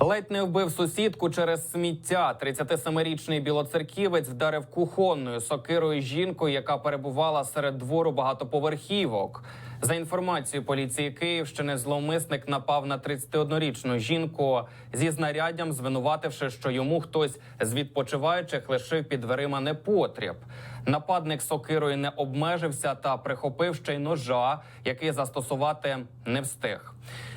Ледь не вбив сусідку через сміття. 37-річний білоцерківець вдарив кухонною сокирою жінку, яка перебувала серед двору багатоповерхівок. За інформацією поліції Київщини, зловмисник напав на 31-річну жінку зі знаряддям, звинувативши, що йому хтось з відпочиваючих лишив під дверима непотріб. Нападник сокирою не обмежився та прихопив ще й ножа, який застосувати не встиг.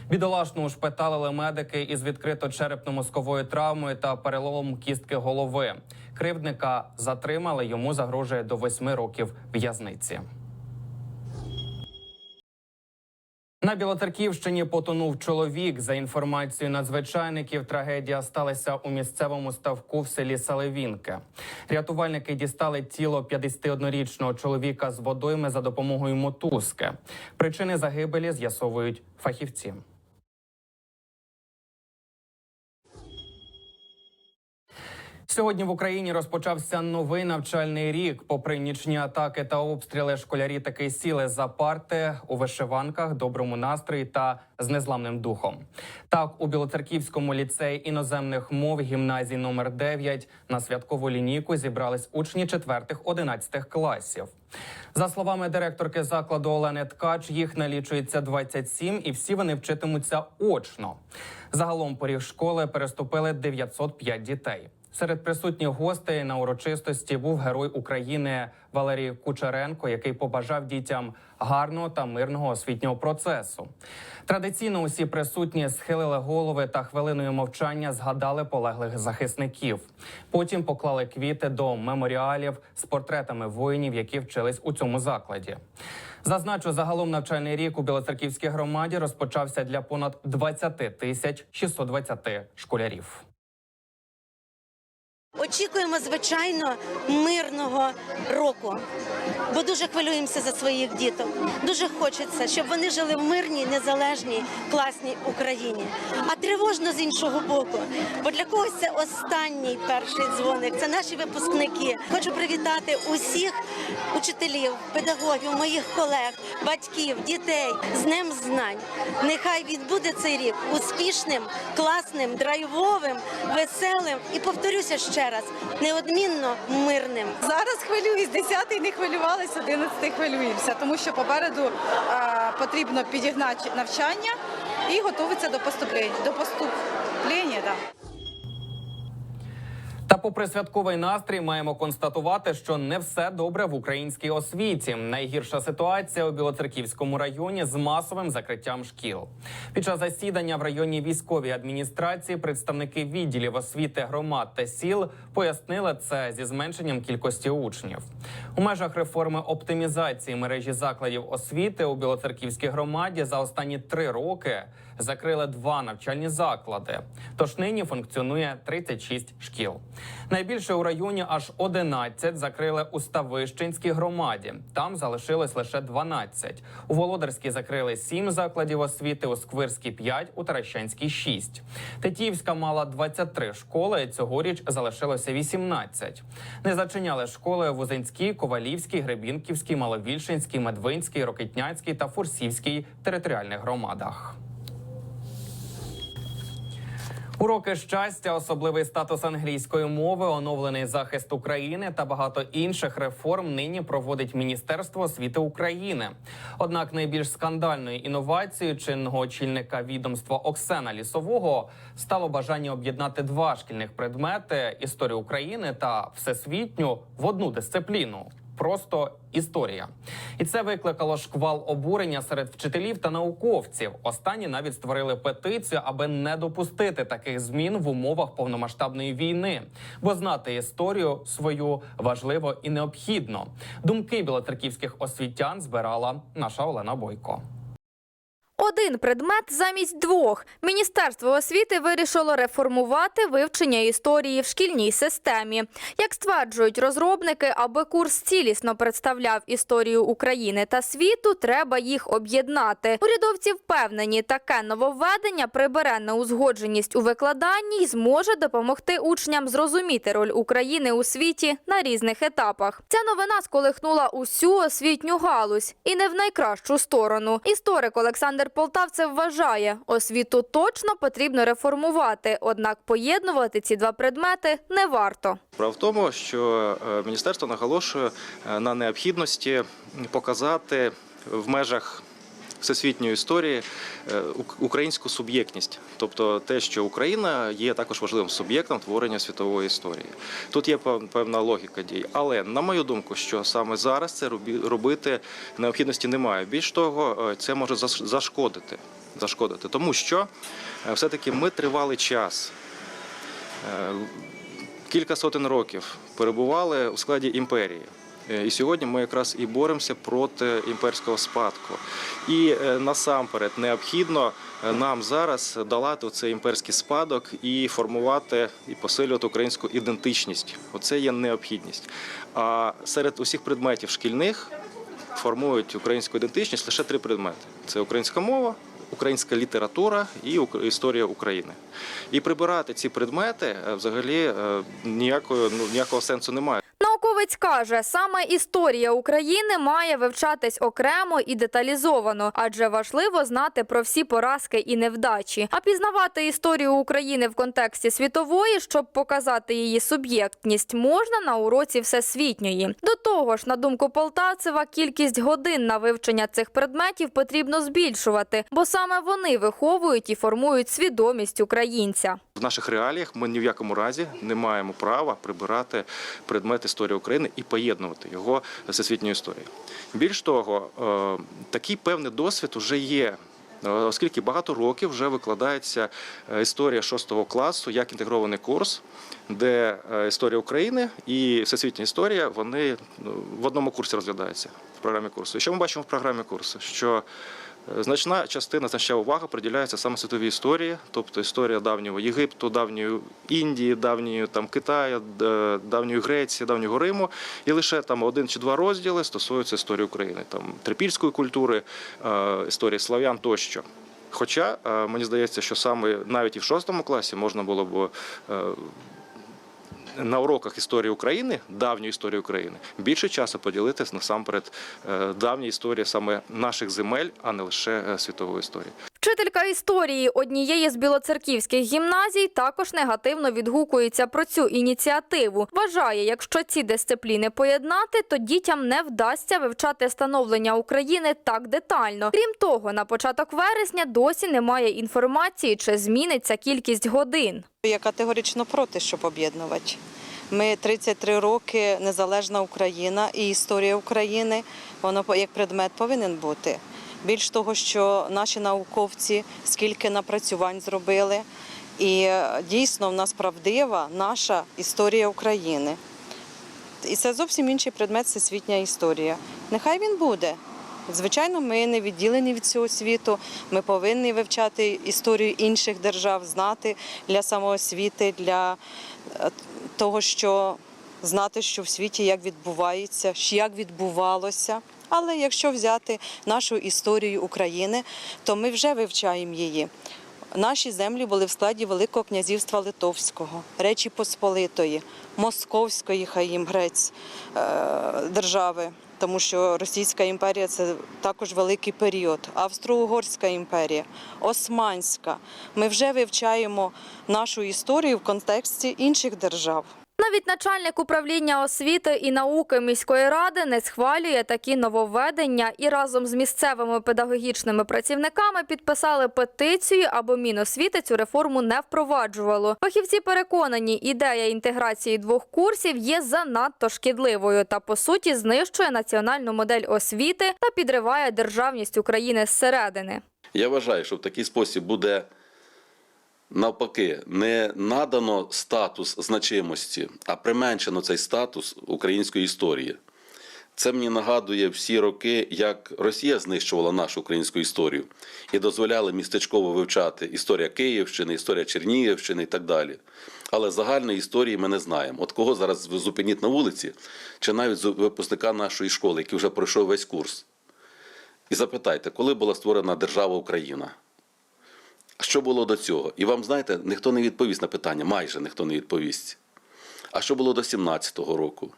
Бідолашну ушпиталили медики із відкрито черепно-мозковою травмою та переломом кістки голови. Кривдника затримали. Йому загрожує до восьми років в'язниці. На Білоцерківщині потонув чоловік. За інформацією надзвичайників, трагедія сталася у місцевому ставку в селі Салевінке. Рятувальники дістали тіло 51-річного чоловіка з водойми за допомогою мотузки. Причини загибелі з'ясовують фахівці. Сьогодні в Україні розпочався новий навчальний рік. Попри нічні атаки та обстріли, школярі таки сіли за парти у вишиванках, доброму настрої та з незламним духом. Так, у Білоцерківському ліцеї іноземних мов гімназії номер 9 на святкову лінійку зібрались учні 4-11 класів. За словами директорки закладу Олени Ткач, їх налічується 27 і всі вони вчитимуться очно. Загалом поріг школи переступили 905 дітей. Серед присутніх гостей на урочистості був герой України Валерій Кучеренко, який побажав дітям гарного та мирного освітнього процесу. Традиційно усі присутні схилили голови та хвилиною мовчання згадали полеглих захисників. Потім поклали квіти до меморіалів з портретами воїнів, які вчились у цьому закладі. Зазначу, загалом навчальний рік у Білоцерківській громаді розпочався для понад 20 тисяч 620 школярів. Очікуємо, звичайно, мирного року, бо дуже хвилюємося за своїх діток. Дуже хочеться, щоб вони жили в мирній, незалежній, класній Україні. А тривожно з іншого боку, бо для когось це останній перший дзвоник. Це наші випускники. Хочу привітати усіх учителів, педагогів, моїх колег, батьків, дітей з Днем знань. Нехай відбуде цей рік успішним, класним, драйвовим, веселим і повторюся ще раз, неодмінно мирним. Зараз хвилююсь, 10-й не хвилювалися, 11-й хвилюємося, тому що попереду а, потрібно підігнати навчання і готуватися до поступлення. До поступлення, да. Попри святковий настрій, маємо констатувати, що не все добре в українській освіті. Найгірша ситуація у Білоцерківському районі з масовим закриттям шкіл. Під час засідання в районній військовій адміністрації представники відділів освіти громад та сіл пояснили це зі зменшенням кількості учнів. У межах реформи оптимізації мережі закладів освіти у Білоцерківській громаді за останні три роки закрили два навчальні заклади. Тож нині функціонує 36 шкіл. Найбільше у районі аж 11 закрили у Ставищенській громаді. Там залишилось лише 12. У Володарській закрили 7 закладів освіти, у Сквирській 5, у Таращанській 6. Тетіївська мала 23 школи. Цьогоріч залишилося 18. Не зачиняли школи в Узинській, Ковалівській, Гребінківській, Маловільшинській, Медвинській, Рокитняцькій та Фурсівській територіальних громадах. Уроки щастя, особливий статус англійської мови, оновлений захист України та багато інших реформ нині проводить Міністерство освіти України. Однак найбільш скандальною інновацією чинного очільника відомства Оксена Лісового стало бажання об'єднати два шкільних предмети історію України та всесвітню в одну дисципліну. Просто історія, і це викликало шквал обурення серед вчителів та науковців. Останні навіть створили петицію, аби не допустити таких змін в умовах повномасштабної війни, бо знати історію свою важливо і необхідно. Думки білоцерківських освітян збирала наша Олена Бойко. Один предмет замість двох. Міністерство освіти вирішило реформувати вивчення історії в шкільній системі. Як стверджують розробники, аби курс цілісно представляв історію України та світу, треба їх об'єднати. Урядовці впевнені, таке нововведення прибере неузгодженість у викладанні і зможе допомогти учням зрозуміти роль України у світі на різних етапах. Ця новина сколихнула усю освітню галузь і не в найкращу сторону. Історик Олександр Олександр Полтавцев вважає, освіту точно потрібно реформувати, однак поєднувати ці два предмети не варто. Справа в тому, що е, міністерство наголошує е, на необхідності показати в межах всесвітньої історії е, українську суб'єктність, тобто те, що Україна є також важливим суб'єктом творення світової історії. Тут є пев- певна логіка дій, але на мою думку, що саме зараз це робити необхідності немає. Більш того, е, це може заш- зашкодити. Зашкодити, тому що е, все-таки ми тривалий час кілька сотень років перебували у складі імперії. Е, І сьогодні ми якраз і боремося проти імперського спадку. І е, насамперед необхідно е, нам зараз долати цей імперський спадок і формувати і посилювати українську ідентичність. Оце є необхідність. А серед усіх предметів шкільних формують українську ідентичність лише три предмети: це українська мова, українська література і історія України. І прибирати ці предмети взагалі ніякої ну ніякого сенсу немає. Науковець каже, саме історія України має вивчатись окремо і деталізовано, адже важливо знати про всі поразки і невдачі. А пізнавати історію України в контексті світової, щоб показати її суб'єктність, можна на уроці всесвітньої. До того ж, на думку Полтавцева, кількість годин на вивчення цих предметів потрібно збільшувати, бо саме вони виховують і формують свідомість українця. В наших реаліях ми ні в якому разі не маємо права прибирати предмет історії України і поєднувати його з всесвітньою історією. Більш того, е, такий певний досвід вже є. е, Оскільки багато років вже викладається е, історія шостого класу як інтегрований курс, де історія України і всесвітня історія вони в одному курсі розглядаються в програмі курсу. І що ми бачимо в програмі курсу? Що Значна частина, значна увага приділяється саме світовій історії, тобто історія давнього Єгипту, давньої Індії, давньої там Китаю, давньої Греції, давнього Риму, і лише там один чи два розділи стосуються історії України, там трипільської культури, е, історії слав'ян тощо. Хоча е, мені здається, що саме навіть і в шостому класі можна було б е, на уроках історії України, давньої історії України, більше часу поділити насамперед е, давні історії саме наших земель, а не лише е, світової історії. Вчителька історії однієї з білоцерківських гімназій також негативно відгукується про цю ініціативу. Вважає, якщо ці дисципліни поєднати, то дітям не вдасться вивчати становлення України так детально. Крім того, на початок вересня досі немає інформації, чи зміниться кількість годин. Я категорично проти, щоб об'єднувати. Ми 33 роки незалежна Україна і історія України. Воно як предмет повинен бути. Більш того, що наші науковці скільки напрацювань зробили, і е, дійсно в нас правдива наша історія України. І це зовсім інший предмет всесвітня історія. Нехай він буде. Звичайно, ми не відділені від цього світу. Ми повинні вивчати історію інших держав, знати для самоосвіти, для е, того, що знати, що в світі як відбувається, як відбувалося. Але якщо взяти нашу історію України, то ми вже вивчаємо її. Наші землі були в складі Великого князівства Литовського, Речі Посполитої, Московської, хай їм грець е, держави, тому що Російська імперія це також великий період, Австро-Угорська імперія, Османська. Ми вже вивчаємо нашу історію в контексті інших держав. Навіть начальник управління освіти і науки міської ради не схвалює такі нововведення і разом з місцевими педагогічними працівниками підписали петицію, аби Міносвіти цю реформу не впроваджувало. Фахівці переконані, ідея інтеграції двох курсів є занадто шкідливою та по суті знищує національну модель освіти та підриває державність України зсередини. Я вважаю, що в такий спосіб буде навпаки не надано статус значимості, а применшено цей статус української історії. Це мені нагадує всі роки, як Росія знищувала нашу українську історію і дозволяли містечково вивчати історія Київщини, історія Чернігівщини і так далі. Але загальної історії ми не знаємо. От кого зараз зупиніть на вулиці, чи навіть випускника нашої школи, який вже пройшов весь курс, і запитайте, коли була створена держава Україна? Що було до цього? І вам знаєте, ніхто не відповість на питання, майже ніхто не відповість. А що було до 17-го року?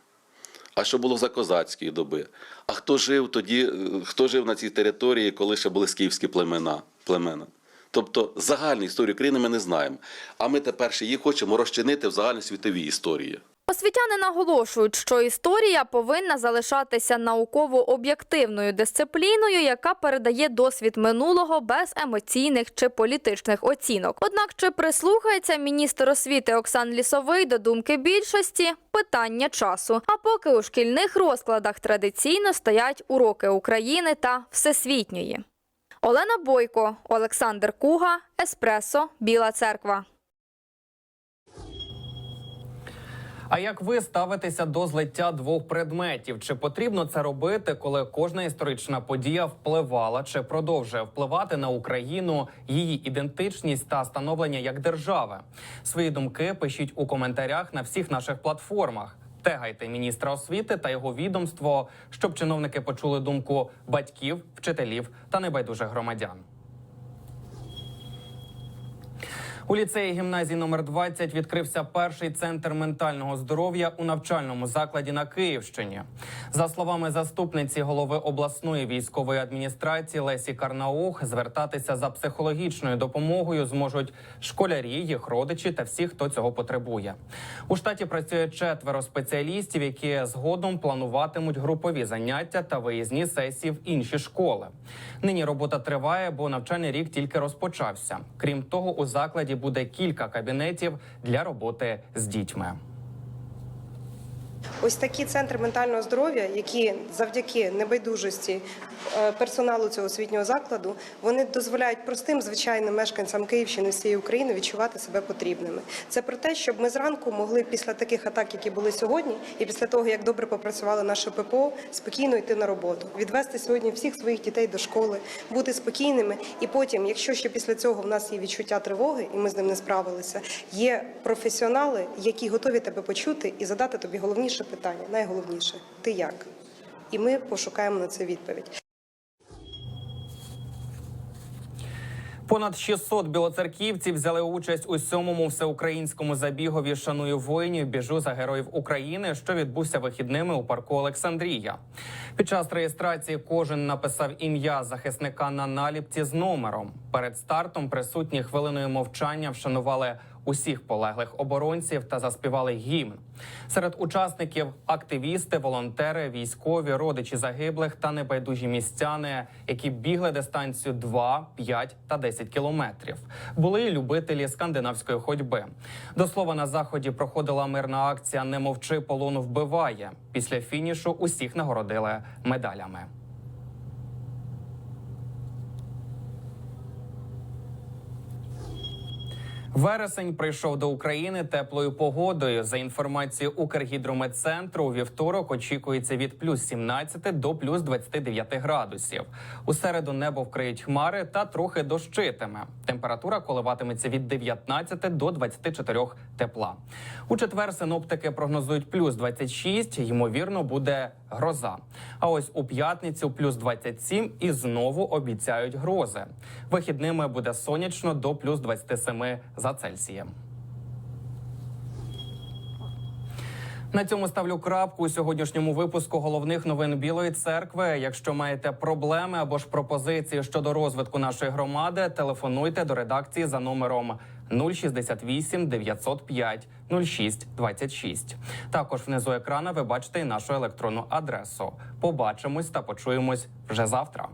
А що було за козацької доби? А хто жив тоді, е, хто жив на цій території, коли ще були скіфські племена? племена? Тобто загальну історію країни ми не знаємо. А ми тепер ще її хочемо розчинити в загальносвітовій історії. Освітяни наголошують, що історія повинна залишатися науково-об'єктивною дисципліною, яка передає досвід минулого без емоційних чи політичних оцінок. Однак, чи прислухається міністр освіти Оксан Лісовий до думки більшості питання часу. А поки у шкільних розкладах традиційно стоять уроки України та всесвітньої. Олена Бойко, Олександр Куга, Еспресо, Біла Церква. А як ви ставитеся до злиття двох предметів? Чи потрібно це робити, коли кожна історична подія впливала чи продовжує впливати на Україну, її ідентичність та становлення як держави? Свої думки пишіть у коментарях на всіх наших платформах. Тегайте міністра освіти та його відомство, щоб чиновники почули думку батьків, вчителів та небайдужих громадян. У ліцеї гімназії номер 20 відкрився перший центр ментального здоров'я у навчальному закладі на Київщині. За словами заступниці голови обласної військової адміністрації Лесі Карнаух, звертатися за психологічною допомогою зможуть школярі, їх родичі та всі, хто цього потребує. У штаті працює четверо спеціалістів, які згодом плануватимуть групові заняття та виїзні сесії в інші школи. Нині робота триває, бо навчальний рік тільки розпочався. Крім того, у закладі буде кілька кабінетів для роботи з дітьми. Ось такі центри ментального здоров'я, які завдяки небайдужості е, персоналу цього освітнього закладу, вони дозволяють простим звичайним мешканцям Київщини всієї України відчувати себе потрібними. Це про те, щоб ми зранку могли після таких атак, які були сьогодні, і після того як добре попрацювали наше ППО, спокійно йти на роботу, відвести сьогодні всіх своїх дітей до школи, бути спокійними. І потім, якщо ще після цього в нас є відчуття тривоги, і ми з ним не справилися, є професіонали, які готові тебе почути і задати тобі головніше питання, найголовніше ти як? І ми пошукаємо на це відповідь. Понад 600 білоцерківців взяли участь у сьомому всеукраїнському забігові Шаную воїнів. Біжу за героїв України, що відбувся вихідними у парку Олександрія. Під час реєстрації кожен написав ім'я захисника на наліпці з номером. Перед стартом присутні хвилиною мовчання вшанували усіх полеглих оборонців та заспівали гімн. Серед учасників активісти, волонтери, військові, родичі загиблих та небайдужі містяни, які бігли дистанцію 2, 5 та 10 кілометрів. Були й любителі скандинавської ходьби. До слова, на заході проходила мирна акція Не мовчи, полону вбиває. Після фінішу усіх нагородили медалями. Вересень прийшов до України теплою погодою. За інформацією Укргідрометцентру, у вівторок очікується від плюс 17 до плюс 29 градусів. У середу небо вкриють хмари та трохи дощитиме. Температура коливатиметься від 19 до 24 тепла. У четвер синоптики прогнозують плюс 26, ймовірно, буде гроза. А ось у п'ятницю плюс 27 і знову обіцяють грози. Вихідними буде сонячно до плюс 27 за Цельсієм. На цьому ставлю крапку у сьогоднішньому випуску головних новин Білої церкви. Якщо маєте проблеми або ж пропозиції щодо розвитку нашої громади, телефонуйте до редакції за номером 068 905 06 26. Також внизу екрана ви бачите і нашу електронну адресу. Побачимось та почуємось вже завтра.